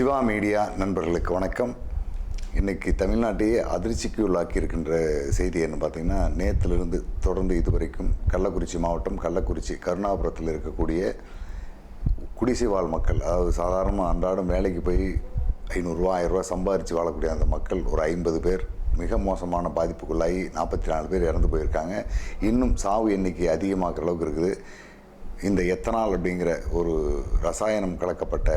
Siva media நண்பர்களுக்கு வணக்கம். இன்றைக்கி தமிழ்நாட்டையே அதிர்ச்சிக்கு உள்ளாக்கி இருக்கின்ற செய்தி என்ன பார்த்தீங்கன்னா நேற்றிலிருந்து தொடர்ந்து இதுவரைக்கும் கள்ளக்குறிச்சி மாவட்டம் கள்ளக்குறிச்சி கருணாபுரத்தில் இருக்கக்கூடிய குடிசை வாழ் மக்கள் அதாவது சாதாரணமாக அன்றாடம் வேலைக்கு போய் ஐநூறுரூவா ஆயிரரூவா சம்பாரித்து வாழக்கூடிய அந்த மக்கள் ஒரு ஐம்பது பேர் மிக மோசமான பாதிப்புக்குள்ளாகி நாற்பத்தி நாலு பேர் இறந்து போயிருக்காங்க. இன்னும் சாவு எண்ணிக்கை அதிகமாகிற அளவுக்கு இருக்குது. இந்த எத்தனால் அப்படிங்கிற ஒரு ரசாயனம் கலக்கப்பட்ட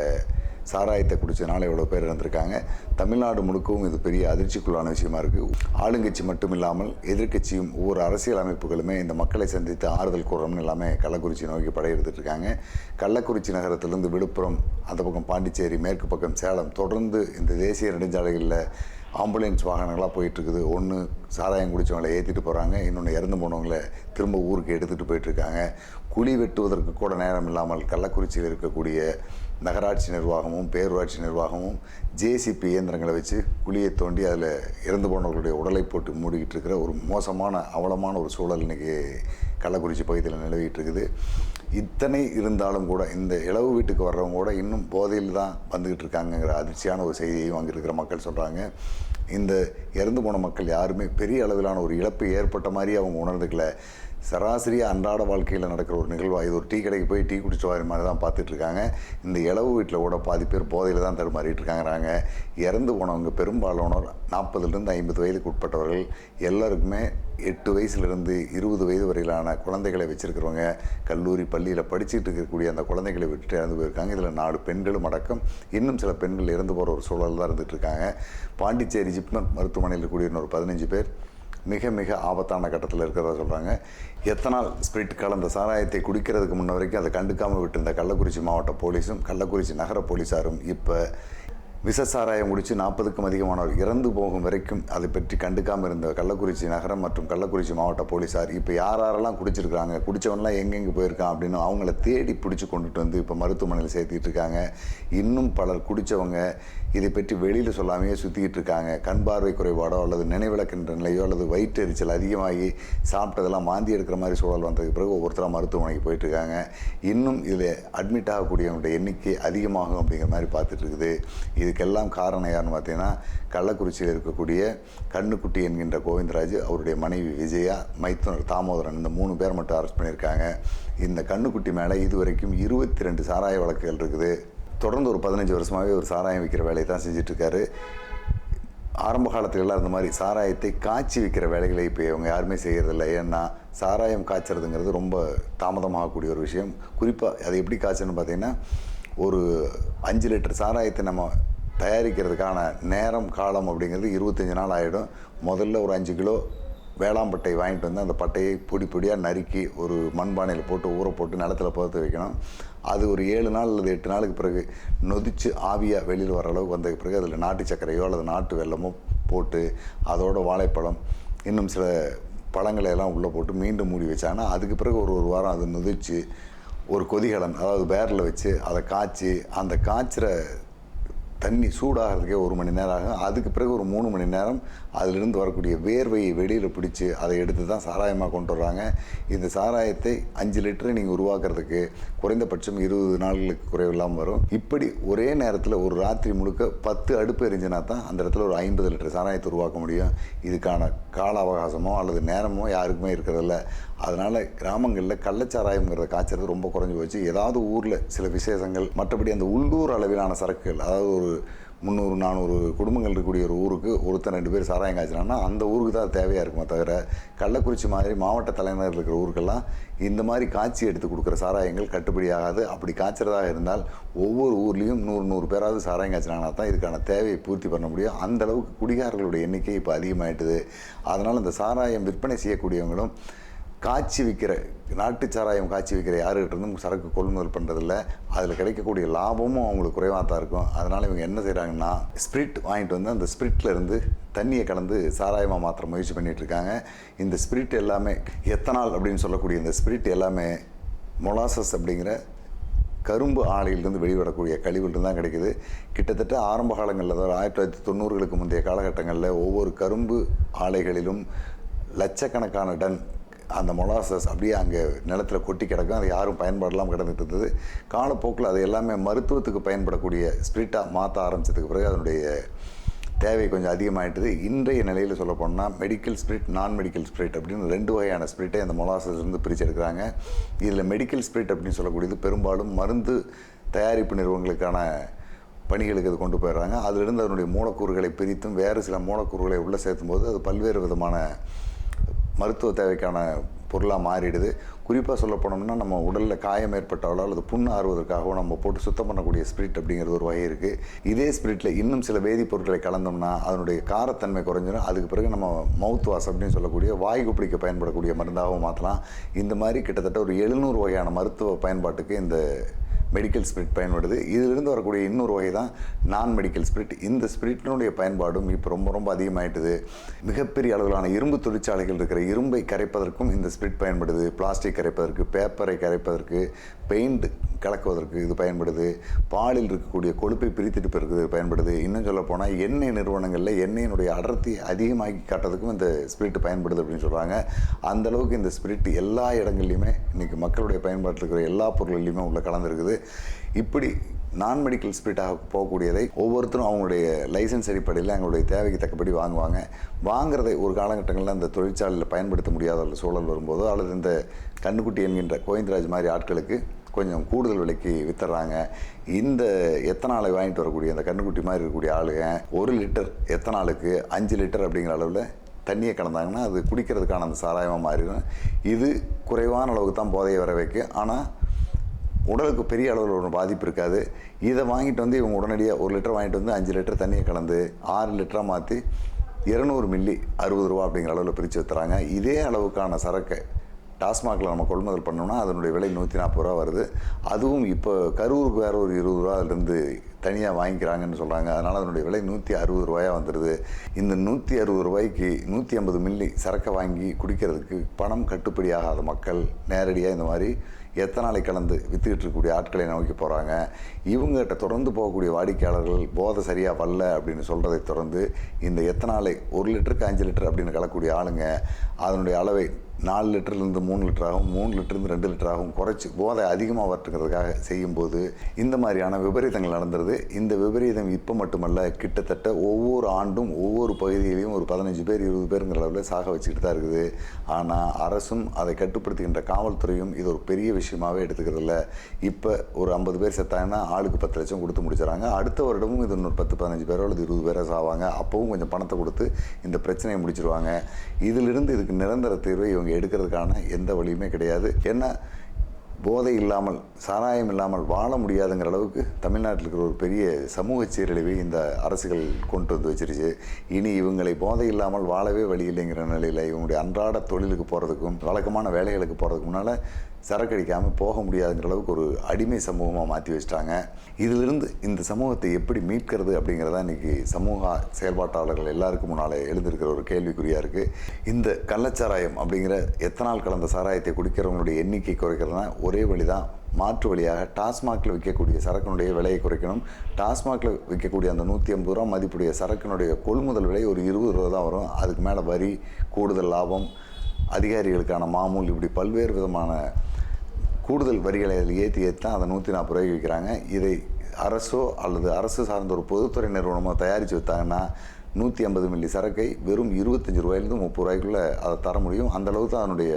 சாராயத்தை குடிச்சதுனால இவ்வளோ பேர் இறந்துருக்காங்க தமிழ்நாடு முழுக்கவும் இது பெரிய அதிர்ச்சிக்குள்ளான விஷயமா இருக்குது ஆளுங்கட்சி மட்டும் இல்லாமல் எதிர்க்கட்சியும் ஒவ்வொரு அரசியல் அமைப்புகளுமே இந்த மக்களை சந்தித்து ஆறுதல் கூறணும்னு எல்லாமே கள்ளக்குறிச்சி நோக்கி படையெடுத்துட்டு இருக்காங்க. கள்ளக்குறிச்சி நகரத்திலிருந்து விழுப்புரம் அந்த பக்கம் பாண்டிச்சேரி மேற்கு பக்கம் சேலம் தொடர்ந்து இந்த தேசிய நெடுஞ்சாலைகளில் ஆம்புலன்ஸ் வாகனங்களாக போயிட்டுருக்குது. ஒன்று சாராயம் குடித்தவங்களை ஏற்றிட்டு போகிறாங்க இன்னொன்று இறந்து போனவங்கள திரும்ப ஊருக்கு எடுத்துகிட்டு போயிட்டுருக்காங்க. குழி வெட்டுவதற்கு கூட நேரம் இல்லாமல் கள்ளக்குறிச்சியில் இருக்கக்கூடிய நகராட்சி நிர்வாகமும் பேரூராட்சி நிர்வாகமும் ஜேசிபி இயந்திரங்களை வச்சு குழியை தோண்டி அதில் இறந்து போனவர்களுடைய உடலை போட்டு மூடிக்கிட்டு இருக்கிற ஒரு மோசமான அவலமான ஒரு சூழல் இன்றைக்கி கள்ளக்குறிச்சி பகுதியில் நிலவிட்டு இருக்குது. இத்தனை இருந்தாலும் கூட இந்த இளவு வீட்டுக்கு வர்றவங்க கூட இன்னும் போதையில் தான் வந்துக்கிட்டு இருக்காங்கங்கிற அதிர்ச்சியான ஒரு செய்தியையும் அங்கே இருக்கிற மக்கள் சொல்கிறாங்க இந்த இறந்து போன மக்கள் யாருமே பெரிய அளவிலான ஒரு இழப்பு ஏற்பட்ட மாதிரி அவங்க உணர்ந்துக்கல. சராசரியாக அன்றாட வாழ்க்கையில் நடக்கிற ஒரு நிகழ்வாக இது ஒரு டீ கடைக்கு போய் டீ குடிச்சிட்டு வர மாதிரி தான் பார்த்துட்ருக்காங்க. இந்த இளவு வீட்டில் கூட பாதி பேர் போதையில் தான் தடுமாறிட்டு இருக்காங்கிறாங்க இறந்து போனவங்க பெரும்பாலானோர் நாற்பதுலேருந்து ஐம்பது வயதுக்கு உட்பட்டவர்கள் எல்லாருக்குமே எட்டு வயசுலேருந்து இருபது வயது வரையிலான குழந்தைகளை வச்சுருக்கிறவங்க கல்லூரி பள்ளியில் படிச்சுட்டு இருக்கக்கூடிய அந்த குழந்தைகளை விட்டுட்டு இறந்து போயிருக்காங்க. இதில் நாலு பெண்களும் அடக்கம். இன்னும் சில பெண்கள் இறந்து போகிற ஒரு சூழல் தான் இருந்துகிட்டு இருக்காங்க பாண்டிச்சேரி ஜிப்மர் மருத்துவமனையில் இருக்கக்கூடிய ஒரு பதினஞ்சு பேர் மிக மிக ஆபத்தான கட்டத்தில் இருக்கிறதா சொல்கிறாங்க எத்தனால் ஸ்பிரிட் கலந்த சாராயத்தை குடிக்கிறதுக்கு முன்ன வரைக்கும் அதை கண்டுக்காமல் விட்டிருந்த கள்ளக்குறிச்சி மாவட்ட போலீஸும் கள்ளக்குறிச்சி நகர போலீஸாரும் இப்போ விஷ சாராயம் குடித்து நாற்பதுக்கும் அதிகமானவர் இறந்து போகும் வரைக்கும் அதை பற்றி கண்டுக்காமல் இருந்த கள்ளக்குறிச்சி நகரம் மற்றும் கள்ளக்குறிச்சி மாவட்ட போலீஸார் இப்போ யார் யாரெல்லாம் குடிச்சிருக்காங்க குடித்தவன்லாம் எங்கெங்கே போயிருக்கான் அப்படின்னு அவங்கள தேடி பிடிச்சி கொண்டுட்டு வந்து இப்போ மருத்துவமனையில் சேர்த்திட்டு இருக்காங்க. இன்னும் பலர் குடித்தவங்க இதை பற்றி வெளியில் சொல்லாமையே சுற்றிக்கிட்டு இருக்காங்க. கண் பார்வை குறைபாடோ அல்லது நினைவிழக்கின்ற நிலையோ அல்லது வயிற்றெரிச்சல் அதிகமாகி சாப்பிட்டதெல்லாம் மாந்தி எடுக்கிற மாதிரி சூழல் வந்ததுக்கு பிறகு ஒவ்வொருத்தராக மருத்துவமனைக்கு போயிட்டுருக்காங்க இன்னும் இதில் அட்மிட் ஆகக்கூடியவங்களுடைய எண்ணிக்கை அதிகமாகும் அப்படிங்கிற மாதிரி பார்த்துட்டு இருக்குது. இதுக்கெல்லாம் காரணம் யாருன்னு பார்த்தீங்கன்னா கள்ளக்குறிச்சியில் இருக்கக்கூடிய கண்ணுக்குட்டி என்கின்ற கோவிந்தராஜ் அவருடைய மனைவி விஜயா மைத்துனர் தாமோதரன் இந்த மூணு பேர் மட்டும் அரெஸ்ட் பண்ணியிருக்காங்க. இந்த கண்ணுக்குட்டி மேலே இதுவரைக்கும் இருபத்தி ரெண்டு சாராய வழக்குகள் இருக்குது. தொடர்ந்து ஒரு பதினஞ்சு வருஷமாகவே ஒரு சாராயம் விற்கிற வேலையை தான் செஞ்சிட்ருக்காரு. ஆரம்ப காலத்துலலாம் அந்த மாதிரி சாராயத்தை காய்ச்சி விற்கிற வேலைகளை இப்போ இவங்க யாருமே செய்கிறதில்ல ஏன்னா சாராயம் காய்ச்சறதுங்கிறது ரொம்ப தாமதமாகக்கூடிய ஒரு விஷயம். குறிப்பாக அதை எப்படி காய்ச்சணும்னு பார்த்தீங்கன்னா ஒரு அஞ்சு லிட்டர் சாராயத்தை நம்ம தயாரிக்கிறதுக்கான நேரம் காலம் அப்படிங்கிறது இருபத்தஞ்சி நாள் ஆகிடும் முதல்ல ஒரு அஞ்சு கிலோ வேளாம்பட்டை வாங்கிட்டு வந்து அந்த பட்டையை பொடி பொடியாக நறுக்கி ஒரு மண்பானையில் போட்டு ஊற போட்டு நிலத்துல புதைத்து வைக்கணும். அது ஒரு ஏழு நாள் அல்லது எட்டு நாளுக்கு பிறகு நொதிச்சு ஆவியாக வெளியில் வர அளவுக்கு வந்த பிறகு அதில் நாட்டு சர்க்கரையோ அல்லது நாட்டு வெல்லமோ போட்டு அதோட வாழைப்பழம் இன்னும் சில பழங்களை எல்லாம் உள்ளே போட்டு மீண்டும் மூடி வச்சாங்கன்னா அதுக்கு பிறகு ஒரு ஒரு வாரம் அது நொதிச்சு ஒரு கொதிகலன் அதாவது பேரில் வச்சு அதை காய்ச்சி அந்த காய்ச்சிற தண்ணி சூடாகிறதுக்கே ஒரு மணி நேரம் ஆகும். அதுக்கு பிறகு ஒரு மூணு மணி நேரம் அதிலிருந்து வரக்கூடிய வேர்வையை வெளியில் பிடிச்சி அதை எடுத்து தான் சாராயமாக கொண்டு வர்றாங்க. இந்த சாராயத்தை அஞ்சு லிட்டரை நீங்கள் உருவாக்குறதுக்கு குறைந்தபட்சம் இருபது நாள்களுக்கு குறைவில்லாமல் வரும். இப்படி ஒரே நேரத்தில் ஒரு ராத்திரி முழுக்க பத்து அடுப்பு எரிஞ்சினா தான் அந்த இடத்துல ஒரு ஐம்பது லிட்டர் சாராயத்தை உருவாக்க முடியும். இதுக்கான கால அவகாசமோ அல்லது நேரமோ யாருக்குமே இருக்கிறதில்ல. அதனால் கிராமங்களில் கள்ளச்சாராயங்கிறத காய்ச்சறது ரொம்ப குறைஞ்சி போச்சு. ஏதாவது ஊரில் சில விசேஷங்கள் மற்றபடி அந்த உள்ளூர் அளவிலான சரக்குகள் அதாவது ஒரு முந்நூறு நானூறு குடும்பங்கள் இருக்கக்கூடிய ஒரு ஊருக்கு ஒருத்தர் ரெண்டு பேர் சாராயம் காய்ச்சினான்னா அந்த ஊருக்கு தான் தேவையாக இருக்குமே தவிர கள்ளக்குறிச்சி மாதிரி மாவட்ட தலைநகர் இருக்கிற ஊருக்கெல்லாம் இந்த மாதிரி காய்ச்சி எடுத்து கொடுக்குற சாராயங்கள் கட்டுப்படியாகாது அப்படி காய்ச்சறதாக இருந்தால் ஒவ்வொரு ஊர்லேயும் நூறு நூறு பேராவது சாராயம் காய்ச்சினாங்கன்னா தான் இதுக்கான தேவையை பூர்த்தி பண்ண முடியும். அந்த அளவுக்கு குடிகாரர்களுடைய எண்ணிக்கை இப்போ அதிகமாயிட்டுது. அதனால் இந்த சாராயம் விற்பனை செய்யக்கூடியவங்களும் காய்ச்சி விற்கிற நாட்டு சாராயம் காய்ச்சி விற்கிற யாருக்கிட்ட இருந்தும் சரக்கு கொள்முதல் பண்ணுறதில்ல அதில் கிடைக்கக்கூடிய லாபமும் அவங்களுக்கு குறைவாக தான் இருக்கும். அதனால் இவங்க என்ன செய்கிறாங்கன்னா ஸ்பிரிட் வாங்கிட்டு வந்து அந்த ஸ்பிரிட்லேருந்து தண்ணியை கலந்து சாராயமாக மாத்திர முயற்சி பண்ணிகிட்டு இருக்காங்க. இந்த ஸ்பிரிட் எல்லாமே எத்தனால் அப்படின்னு சொல்லக்கூடிய இந்த ஸ்பிரிட் எல்லாமே மொலாசஸ் அப்படிங்கிற கரும்பு ஆலையிலிருந்து வெளிவிடக்கூடிய கழிவுகள் தான் கிடைக்குது. கிட்டத்தட்ட ஆரம்ப காலங்களில் அதாவது ஆயிரத்தி தொள்ளாயிரத்தி தொண்ணூறுகளுக்கு முந்தைய காலகட்டங்களில் ஒவ்வொரு கரும்பு ஆலைகளிலும் லட்சக்கணக்கான டன் அந்த மொலாசஸ் அப்படியே அங்கே நிலத்தில் கொட்டி கிடக்கும். அது யாரும் பயன்பாடெல்லாம் கிடந்துட்டு இருந்தது காலப்போக்கில் அது எல்லாமே மருத்துவத்துக்கு பயன்படக்கூடிய ஸ்பிரிட்டாக மாற்ற ஆரம்பிச்சதுக்கு பிறகு அதனுடைய தேவை கொஞ்சம் அதிகமாகிட்டது இன்றைய நிலையில் சொல்ல போனால் மெடிக்கல் ஸ்பிரிட் நான் மெடிக்கல் ஸ்பிரிட் அப்படின்னு ரெண்டு வகையான ஸ்பிரிட்டை அந்த மொலாசஸ் வந்து பிரித்து எடுக்கிறாங்க இதில் மெடிக்கல் ஸ்பிரிட் அப்படின்னு சொல்லக்கூடியது பெரும்பாலும் மருந்து தயாரிப்பு நிறுவனங்களுக்கான பணிகளுக்கு அது கொண்டு போயிடுறாங்க. அதிலிருந்து அதனுடைய மூலக்கூறுகளை பிரித்தும் வேறு சில மூலக்கூறுகளை உள்ளே சேர்த்தும் போது அது பல்வேறு விதமான மருத்துவ தேவைக்கான பொருளாக மாறிடுது. குறிப்பாக சொல்ல போனோம்னா நம்ம உடலில் காயம் ஏற்பட்டாலோ அல்லது புண் ஆறுவதற்காகவோ நம்ம போட்டு சுத்தம் பண்ணக்கூடிய ஸ்பிரிட் அப்படிங்கிறது ஒரு வகை இருக்குது இதே ஸ்பிரிட்டில் இன்னும் சில வேதிப்பொருட்களை கலந்தோம்னா அதனுடைய காரத்தன்மை குறைஞ்சிடும் அதுக்கு பிறகு நம்ம மவுத் வாஷ் அப்படின்னு சொல்லக்கூடிய வாய் குப்பிடிக்க பயன்படக்கூடிய மருந்தாகவும் மாற்றலாம் இந்த மாதிரி கிட்டத்தட்ட ஒரு எழுநூறு வகையான மருத்துவ பயன்பாட்டுக்கு இந்த மெடிக்கல் ஸ்பிரிட் பயன்படுது. இதிலிருந்து வரக்கூடிய இன்னொரு வகை தான் நான் மெடிக்கல் ஸ்பிரிட் இந்த ஸ்பிரிட்டினுடைய பயன்பாடும் இப்போ ரொம்ப ரொம்ப அதிகமாயிட்டுது. மிகப்பெரிய அளவிலான இரும்பு தொழிற்சாலைகள் இருக்கிற இரும்பை கரைப்பதற்கும் இந்த ஸ்பிரிட் பயன்படுது. பிளாஸ்டிக் கரைப்பதற்கு பேப்பரை கரைப்பதற்கு பெயிண்ட் கலக்குவதற்கு இது பயன்படுது. பாலில் இருக்கக்கூடிய கொழுப்பை பிரித்துட்டு பிறகு பயன்படுது. இன்னும் சொல்ல போனால் எண்ணெய் நிறுவனங்களில் எண்ணெயினுடைய அடர்த்தி அதிகமாக்கி காட்டுறதுக்கும் இந்த ஸ்பிரிட் பயன்படுது அப்படின்னு சொல்கிறாங்க அந்தளவுக்கு இந்த ஸ்பிரிட் எல்லா இடங்கள்லையுமே இன்றைக்கி மக்களுடைய பயன்பாட்டில் இருக்கிற எல்லா பொருள்லையுமே உள்ள கலந்துருக்குது இப்படி நான் மெடிக்கல் ஸ்பிரிட்டாக போகக்கூடியதை ஒவ்வொருத்தரும் அவங்களுடைய லைசன்ஸ் அடிப்படையில் அவங்களுடைய தேவைக்கு தக்கபடி வாங்குவாங்க. வாங்குறதை ஒரு காலகட்டங்களில் அந்த தொழிற்சாலையில் பயன்படுத்த முடியாத ஒரு சூழல் வரும்போதோ அல்லது இந்த கண்ணுக்குட்டி என்கின்ற கோவிந்தராஜ் மாதிரி ஆட்களுக்கு கொஞ்சம் கூடுதல் விலைக்கு வித்துறாங்க. இந்த எத்தனாலை வாங்கிட்டு வரக்கூடிய அந்த கண்ணுக்குட்டி மாதிரி இருக்கக்கூடிய ஆளுங்க ஒரு லிட்டர் எத்தனாலுக்கு அஞ்சு லிட்டர் அப்படிங்கிற அளவில் தண்ணியை கலந்தாங்கன்னா அது குடிக்கிறதுக்கான அந்த சாராயமாக மாறிடும். இது குறைவான அளவுக்கு தான் போதையை வர வைக்கும். ஆனால் உடலுக்கு பெரிய அளவில் ஒரு பாதிப்பு இருக்காது. இதை வாங்கிட்டு வந்து இவங்க உடனடியாக ஒரு லிட்டர் வாங்கிட்டு வந்து அஞ்சு லிட்டர் தண்ணியை கலந்து ஆறு லிட்டராக மாற்றி இரநூறு மில்லி அறுபது ரூபா அப்படிங்கிற அளவில் பிரித்து வைத்துறாங்க. இதே அளவுக்கான சரக்கை டாஸ்மாகில் நம்ம கொள்முதல் பண்ணோம்னா அதனுடைய விலை நூற்றி நாற்பது ரூபா வருது. அதுவும் இப்போ கரூருக்கு வேறு ஒரு இருபது ரூபா அதுலேருந்து தனியாக வாங்கிக்கிறாங்கன்னு சொல்கிறாங்க அதனால் அதனுடைய விலை நூற்றி அறுபது ரூபாயாக வந்துடுது இந்த நூற்றி அறுபது ரூபாய்க்கு நூற்றி ஐம்பது மில்லி சரக்கை வாங்கி குடிக்கிறதுக்கு பணம் கட்டுப்படி ஆகாத மக்கள் நேரடியாக இந்த மாதிரி எத்தனாலை கலந்து வித்துக்கிட்டு இருக்கக்கூடிய ஆட்களை நோக்கி போகிறாங்க இவங்ககிட்ட தொடர்ந்து போகக்கூடிய வாடிக்கையாளர்கள் போதை சரியாக வரல அப்படின்னு சொல்கிறதை தொடர்ந்து இந்த எத்தனாலை ஒரு லிட்டருக்கு அஞ்சு லிட்டர் அப்படின்னு கலக்கூடிய ஆளுங்க அதனுடைய அளவை நாலு லிட்டர்லேருந்து மூணு லிட்டராகவும் மூணு லிட்டர்லேருந்து ரெண்டு லிட்டராகவும் குறைச்சி போதை அதிகமாக வரட்டுங்கிறதுக்காக செய்யும்போது இந்த மாதிரியான விபரீதங்கள் நடந்துருது. இந்த விபரீதம் இப்போ மட்டுமல்ல கிட்டத்தட்ட ஒவ்வொரு ஆண்டும் ஒவ்வொரு பகுதியிலையும் ஒரு பதினஞ்சு பேர் இருபது பேருங்கிற அளவில் சாக வச்சுக்கிட்டு தான் இருக்குது. ஆனால் அரசும் அதை கட்டுப்படுத்துகின்ற காவல்துறையும் இது ஒரு பெரிய விஷயமாகவே எடுத்துக்கிறதில்ல. இப்போ ஒரு ஐம்பது பேர் செத்தாங்கன்னா ஆளுக்கு பத்து லட்சம் கொடுத்து முடிச்சிடறாங்க அடுத்த வருடமும் இது இன்னொரு பத்து பதினஞ்சு பேரோ அல்லது இருபது பேரோ சாவாங்க. அப்போவும் கொஞ்சம் பணத்தை கொடுத்து இந்த பிரச்சனையை முடிச்சிருவாங்க. இதிலிருந்து இதுக்கு நிரந்தர தீர்வை இவங்க எடுக்கிறதுக்கான எந்த வழியுமே கிடையாது. ஏன்னா போதை இல்லாமல் சாராயம் இல்லாமல் வாழ முடியாதுங்கிற அளவுக்கு தமிழ்நாட்டில் இருக்கிற ஒரு பெரிய சமூக சீரழிவை இந்த அரசுகள் கொண்டு வந்து வச்சிருச்சு. இனி இவங்களை போதை இல்லாமல் வாழவே வழி இல்லைங்கிற நிலையில் இவங்களுடைய அன்றாட தொழிலுக்கு போகிறதுக்கும் வழக்கமான வேலைகளுக்கு போகிறதுக்கு முன்னால் சரக்கடிக்காமல் போக முடியாதுங்கிற அளவுக்கு ஒரு அடிமை சமூகமாக மாற்றி வச்சிட்டாங்க. இதிலிருந்து இந்த சமூகத்தை எப்படி மீட்கிறது அப்படிங்கிறதா இன்றைக்கி சமூக செயல்பாட்டாளர்கள் எல்லாருக்கும் முன்னால் எழுந்திருக்கிற ஒரு கேள்விக்குறியாக இருக்குது இந்த கள்ளச்சாராயம் அப்படிங்கிற எத்தனால் கலந்த சாராயத்தை குடிக்கிறவங்களுடைய எண்ணிக்கை குறைக்கிறதுனா ஒரே வழி தான் மாற்று வழியாக டாஸ்மாகில் விற்கக்கூடிய சரக்கினுடைய விலையை குறைக்கணும். டாஸ்மாகில் விற்கக்கூடிய அந்த நூற்றி ஐம்பது ரூபா மதிப்புடைய சரக்கினுடைய கொள்முதல் விலை ஒரு இருபது ரூபா தான் வரும். அதுக்கு மேலே வரி கூடுதல் லாபம் அதிகாரிகளுக்கான மாமூல் இப்படி பல்வேறு விதமான கூடுதல் வரிகளை அதில் ஏற்றி ஏற்றி தான் அதை நூற்றி நாற்பது ரூபாய்க்கு விற்கிறாங்க. இதை அரசோ அல்லது அரசு சார்ந்த ஒரு பொதுத்துறை நிறுவனமோ தயாரித்து விற்றாங்கன்னா நூற்றி ஐம்பது மில்லி சரக்கை வெறும் இருபத்தஞ்சி ரூபாயிலிருந்து முப்பது ரூபாய்க்குள்ளே அதை தர முடியும். அந்தளவுக்கு தான் அதனுடைய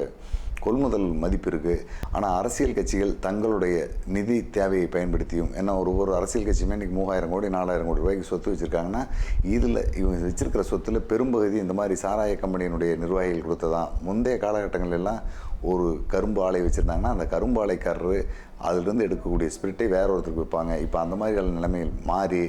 கொள்முதல் மதிப்பு இருக்குது ஆனால் அரசியல் கட்சிகள் தங்களுடைய நிதி தேவையை பயன்படுத்தியும் ஏன்னா ஒரு ஒரு அரசியல் கட்சியுமே இன்றைக்கி மூவாயிரம் கோடி நாலாயிரம் கோடி ரூபாய்க்கு சொத்து வச்சுருக்காங்கன்னா இதில் இவங்க வச்சுருக்கிற சொத்தில் பெரும்பகுதி இந்த மாதிரி சாராய கம்பெனியினுடைய நிர்வாகிகள் கொடுத்ததான். முந்தைய காலகட்டங்களெல்லாம் ஒரு கரும்பு ஆலை வச்சுருந்தாங்கன்னா அந்த கரும்பு ஆலைக்காரரு அதிலிருந்து எடுக்கக்கூடிய ஸ்பிரிட்டை வேற ஒருத்தருக்கு விற்பாங்க. இப்போ அந்த மாதிரியான நிலைமையில் மாறி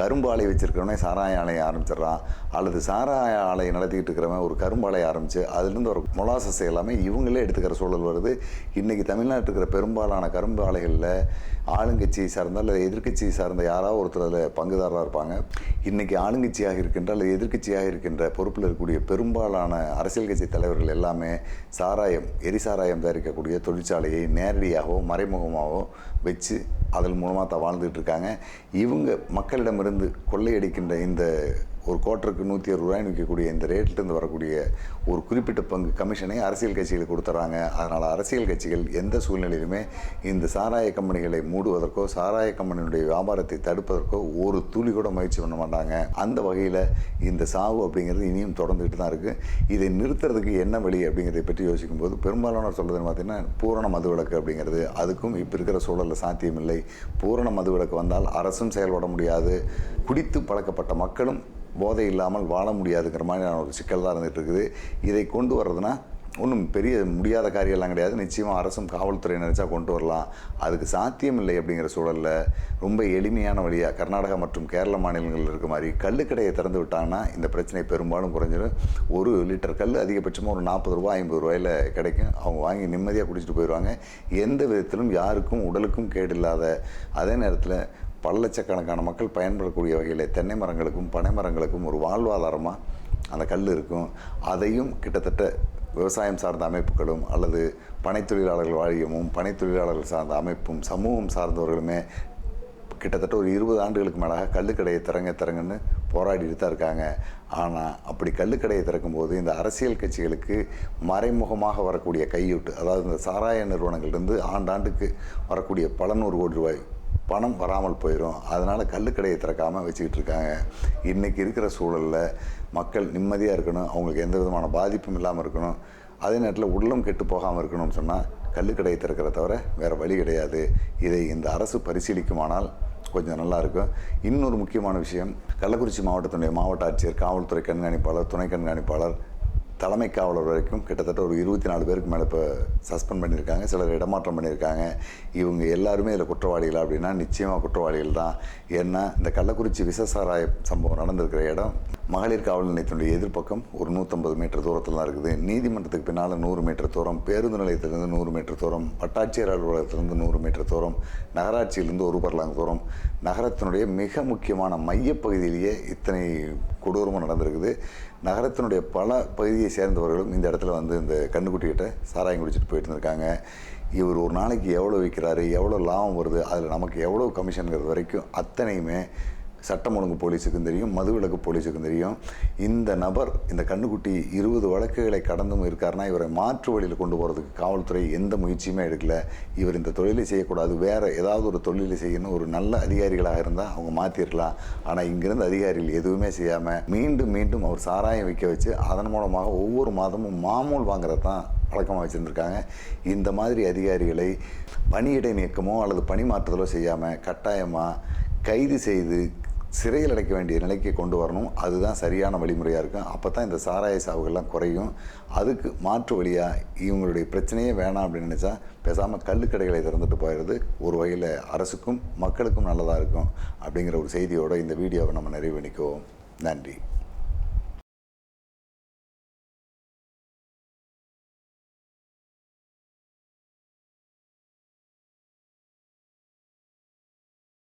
கரும்பு ஆலை வச்சுருக்கிறவனே சாராய ஆலையை ஆரம்பிச்சிடுறான். அல்லது சாராய ஆலையை நடத்திக்கிட்டு இருக்கிறவன் ஒரு கரும்பு ஆலையை ஆரம்பித்து அதுலேருந்து ஒரு மொலாசஸ் எல்லாமே இவங்களே எடுத்துக்கிற சூழல் வருது. இன்றைக்கி தமிழ்நாட்டில் இருக்கிற பெரும்பாலான கரும்பு ஆலைகளில் ஆளுங்கட்சியை சார்ந்த அல்லது எதிர்கட்சியை சார்ந்த யாராவது ஒருத்தர் அதில் பங்குதாரராக இருப்பாங்க. இன்றைக்கி ஆளுங்கட்சியாக இருக்கின்ற அல்லது எதிர்க்கட்சியாக இருக்கின்ற பொறுப்பில் இருக்கக்கூடிய பெரும்பாலான அரசியல் கட்சி தலைவர்கள் எல்லாமே சாராயம் எரிசாராயம் தயாரிக்கக்கூடிய தொழிற்சாலையை நேரடியாகவோ மறைமுகமாகவோ வச்சு அதன் மூலமாக தான் வாழ்ந்துகிட்டு இருக்காங்க. இவங்க மக்களிடமிருந்து கொள்ளையடிக்கின்ற இந்த ஒரு கோட்டருக்கு நூற்றி அறுபது ரூபாய் விற்கக்கூடிய இந்த ரேட்லேருந்து வரக்கூடிய ஒரு குறிப்பிட்ட பங்கு கமிஷனை அரசியல் கட்சிகளுக்கு கொடுத்துட்றாங்க அதனால் அரசியல் கட்சிகள் எந்த சூழ்நிலையிலுமே இந்த சாராய கம்பெனிகளை மூடுவதற்கோ சாராய கம்பெனியுடைய வியாபாரத்தை தடுப்பதற்கோ ஒரு துளி கூட முயற்சி பண்ண மாட்டாங்க. அந்த வகையில் இந்த சாவு அப்படிங்கிறது இனியும் தொடர்ந்துகிட்டு தான் இருக்குது இதை நிறுத்துறதுக்கு என்ன வழி அப்படிங்கிறதை பற்றி யோசிக்கும்போது பெரும்பாலானோர் சொல்கிறது பார்த்தீங்கன்னா பூரண மதுவிலக்கு அப்படிங்கிறது. அதுக்கும் இப்போ இருக்கிற சூழலில் சாத்தியமில்லை. பூரண மதுவிலக்கு வந்தால் அரசும் செயல்பட முடியாது. குடித்து பழக்கப்பட்ட மக்களும் போதை இல்லாமல் வாழ முடியாதுங்கிற மாதிரியான ஒரு சிக்கல் தான் இருந்துகிட்டு இருக்குது. இதை கொண்டு வர்றதுனா ஒன்றும் பெரிய முடியாத காரியம்லாம் கிடையாது. நிச்சயமாக அரசும் காவல்துறை நினச்சா கொண்டு வரலாம். அதுக்கு சாத்தியம் இல்லை அப்படிங்கிற சூழலில் ரொம்ப எளிமையான வழியாக கர்நாடகா மற்றும் கேரள மாநிலங்களில் இருக்க மாதிரி கல்லுக்கடையை திறந்து விட்டாங்கன்னா இந்த பிரச்சனை பெரும்பாலும் குறைஞ்சிடும் ஒரு லிட்டர் கல் அதிகபட்சமாக ஒரு நாற்பது ரூபா ஐம்பது ரூபாயில் கிடைக்கும். அவங்க வாங்கி நிம்மதியாக குடிச்சிட்டு போயிடுவாங்க எந்த விதத்திலும் யாருக்கும் உடலுக்கும் கேடு இல்லாத அதே நேரத்தில் பல லட்சக்கணக்கான மக்கள் பயன்படக்கூடிய வகையில் தென்னை மரங்களுக்கும் பனை மரங்களுக்கும் ஒரு வாழ்வாதாரமாக அந்த கல் இருக்கும். அதையும் கிட்டத்தட்ட விவசாயம் சார்ந்த அமைப்புகளும் அல்லது பனைத் தொழிலாளர்கள் வாரியமும் பனைத் தொழிலாளர்கள் சார்ந்த அமைப்பும் சமூகம் சார்ந்தவர்களுமே கிட்டத்தட்ட ஒரு இருபது ஆண்டுகளுக்கு மேலாக கல்லுக்கடையை திறங்க திறங்கன்னு போராடிட்டு தான் இருக்காங்க. ஆனால் அப்படி கல்லுக்கடையை திறக்கும்போது இந்த அரசியல் கட்சிகளுக்கு மறைமுகமாக வரக்கூடிய கையூட்டு அதாவது இந்த சாராய நிறுவனங்கள்லேருந்து ஆண்டாண்டுக்கு வரக்கூடிய பல நூறு கோடி ரூபாய் பணம் வராமல் போயிடும் அதனால் கல்லுக்கடையை திறக்காமல் வச்சுக்கிட்டு இருக்காங்க. இன்றைக்கி இருக்கிற சூழலில் மக்கள் நிம்மதியாக இருக்கணும். அவங்களுக்கு எந்த விதமான பாதிப்பும் இல்லாமல் இருக்கணும். அதே நேரத்தில் உள்ளம் கெட்டு போகாமல் இருக்கணும்னு சொன்னால் கல்லுக்கடையை திறக்கிற தவிர வேறு வழி கிடையாது. இதை இந்த அரசு பரிசீலிக்குமானால் கொஞ்சம் நல்லாயிருக்கும் இன்னொரு முக்கியமான விஷயம் கள்ளக்குறிச்சி மாவட்டத்தினுடைய மாவட்ட ஆட்சியர் காவல்துறை கண்காணிப்பாளர் துணை கண்காணிப்பாளர் தலைமை காவலர் வரைக்கும் கிட்டத்தட்ட ஒரு இருபத்தி நாலு பேருக்கு மேலே இப்போ சஸ்பெண்ட் பண்ணியிருக்காங்க. சிலர் இடமாற்றம் பண்ணியிருக்காங்க. இவங்க எல்லாருமே இதில் குற்றவாளிகள் அப்படின்னா நிச்சயமாக குற்றவாளிகள் தான். ஏன்னா இந்த கள்ளக்குறிச்சி விசசாராய சம்பவம் நடந்திருக்கிற இடம் மகளிர் காவல் நிலையத்தினுடைய எதிர்ப்பக்கம் ஒரு நூற்றம்பது மீட்டர் தூரத்தில் தான் இருக்குது. நீதிமன்றத்துக்கு பின்னால் நூறு மீட்டர் தூரம் பேருந்து நிலையத்திலிருந்து நூறு மீட்டர் தூரம் வட்டாட்சியர் அலுவலகத்திலிருந்து நூறு மீட்டர் தூரம் நகராட்சியிலிருந்து ஒரு பர்லாங் தூரம். நகரத்தினுடைய மிக முக்கியமான மையப்பகுதியிலேயே இத்தனை கொடூரமாக நடந்திருக்குது. நகரத்தினுடைய பல பகுதியை சேர்ந்தவர்களும் இந்த இடத்துல வந்து இந்த கண்ணுக்குட்டிக்கிட்ட சாராயம் குடிச்சிட்டு போயிட்டு இருந்திருக்காங்க. இவர் ஒரு நாளைக்கு எவ்வளோ விற்கிறாரு எவ்வளோ லாபம் வருது அதில் நமக்கு எவ்வளோ கமிஷனுங்கிறது வரைக்கும் அத்தனையுமே சட்டம் ஒழுங்கு போலீஸுக்கும் தெரியும் மதுவிலக்கு போலீஸுக்கும் தெரியும். இந்த நபர் இந்த கண்ணுக்குட்டி இருபது வழக்குகளை கடந்தும் இருக்காருன்னா இவரை மாற்று வழியில் கொண்டு போகிறதுக்கு காவல்துறை எந்த முயற்சியுமே எடுக்கல. இவர் இந்த தொழிலை செய்யக்கூடாது. வேறு ஏதாவது ஒரு தொழிலை செய்யணும். ஒரு நல்ல அதிகாரிகளாக இருந்தால் அவங்க மாற்றிருக்கலாம் ஆனால் இங்கிருந்து அதிகாரிகள் எதுவுமே செய்யாமல் மீண்டும் மீண்டும் அவர் சாராயம் விற்க வச்சு அதன் மூலமாக ஒவ்வொரு மாதமும் மாமூல் வாங்குறது தான் வழக்கமாக வச்சுருந்துருக்காங்க. இந்த மாதிரி அதிகாரிகளை பணியிடை நீக்கமோ அல்லது பணி மாற்றுதலோ செய்யாமல் கட்டாயமாக கைது செய்து சிறையில் அடைக்க வேண்டிய நிலைக்கு கொண்டு வரணும். அதுதான் சரியான வழிமுறையாக இருக்கும் அப்போ தான் இந்த சாராய சாவுகள்லாம் குறையும். அதுக்கு மாற்று வழியாக இவங்களுடைய பிரச்சனையே வேணாம் அப்படின்னு நினச்சா பேசாமல் கல்லுக்கடைகளை திறந்துட்டு போயிடுறது ஒரு வகையில் அரசுக்கும் மக்களுக்கும் நல்லதாக இருக்கும் அப்படிங்கிற ஒரு செய்தியோடு இந்த வீடியோவை நம்ம நிறைவு பண்ணிக்குவோம். நன்றி.